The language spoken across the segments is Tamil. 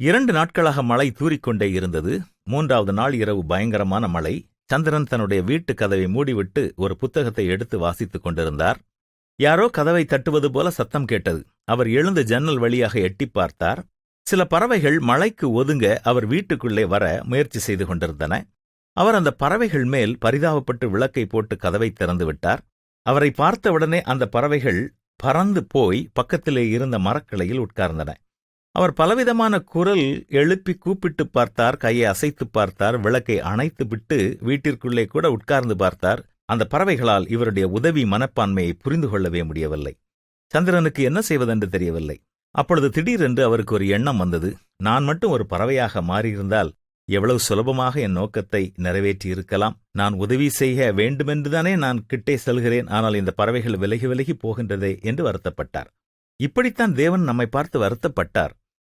இரண்டு நாட்களாக மழை தூறிக்கொண்டே இருந்தது. மூன்றாவது நாள் இரவு பயங்கரமான மழை. சந்திரன் தன்னுடைய வீட்டு கதவை மூடிவிட்டு ஒரு புத்தகத்தை எடுத்து வாசித்துக் கொண்டிருந்தார். யாரோ கதவை தட்டுவது போல சத்தம் கேட்டது. அவர் எழுந்து ஜன்னல் வழியாக எட்டிப் பார்த்தார். சில பறவைகள் மழைக்கு ஒதுங்க அவர் வீட்டுக்குள்ளே வர முயற்சி செய்து கொண்டிருந்தன. அவர் அந்த பறவைகள் மேல் பரிதாபப்பட்டு விளக்கை போட்டு கதவை திறந்து விட்டார். அவரை பார்த்தவுடனே அந்த பறவைகள் பறந்து போய் பக்கத்திலே இருந்த மரக்கிளையில் உட்கார்ந்தன. அவர் பலவிதமான குரல் எழுப்பி கூப்பிட்டு பார்த்தார் கையை அசைத்து பார்த்தார் விளக்கை அணைத்து விட்டு வீட்டிற்குள்ளே கூட உட்கார்ந்து பார்த்தார். அந்த பறவைகளால் இவருடைய உதவி மனப்பான்மையை புரிந்து கொள்ளவே முடியவில்லை. சந்திரனுக்கு என்ன செய்வதென்று தெரியவில்லை. அப்பொழுது திடீரென்று அவருக்கு ஒரு எண்ணம் வந்தது. நான் மட்டும் ஒரு பறவையாக மாறியிருந்தால் எவ்வளவு சுலபமாக என் நோக்கத்தை நிறைவேற்றியிருக்கலாம் நான் உதவி செய்ய வேண்டுமென்றுதானே நான் கிட்டே செல்கிறேன். ஆனால் இந்த பறவைகள் விலகி விலகி போகின்றதே என்று வருத்தப்பட்டார். இப்படித்தான் தேவன் நம்மை பார்த்து வருத்தப்பட்டார்.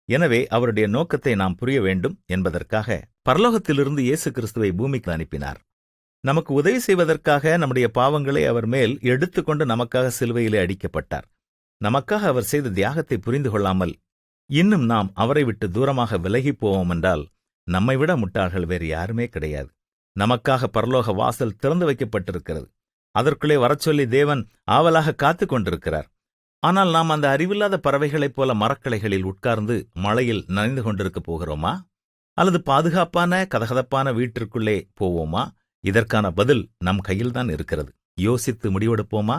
எனவே அவருடைய நோக்கத்தை நாம் புரிய வேண்டும் என்பதற்காக பரலோகத்திலிருந்து இயேசு கிறிஸ்துவை பூமிக்கு அனுப்பினார். நமக்கு உதவி செய்வதற்காக நம்முடைய பாவங்களை அவர் மேல் எடுத்துக்கொண்டு நமக்காக சிலுவையிலே அடிக்கப்பட்டார். நமக்காக அவர் செய்த தியாகத்தை புரிந்து கொள்ளாமல் இன்னும் நாம் அவரை விட்டு தூரமாக விலகிப் போவோம் என்றால் நம்மை விட முட்டாள்கள் வேறு யாருமே கிடையாது. நமக்காக பரலோக வாசல் திறந்து வைக்கப்பட்டிருக்கிறது. அதற்குள்ளே வரச்சொல்லி தேவன் ஆவலாக காத்துக் கொண்டிருக்கிறார். ஆனால் நாம் அந்த அறிவில்லாத பறவைகளைப் போல மரக்கிளைகளில் உட்கார்ந்து மழையில் நனைந்து கொண்டிருக்கப் போகிறோமா? அல்லது பாதுகாப்பான கதகதப்பான வீட்டிற்குள்ளே போவோமா? இதற்கான பதில் நம் கையில்தான் இருக்கிறது. யோசித்து முடிவெடுப்போமா?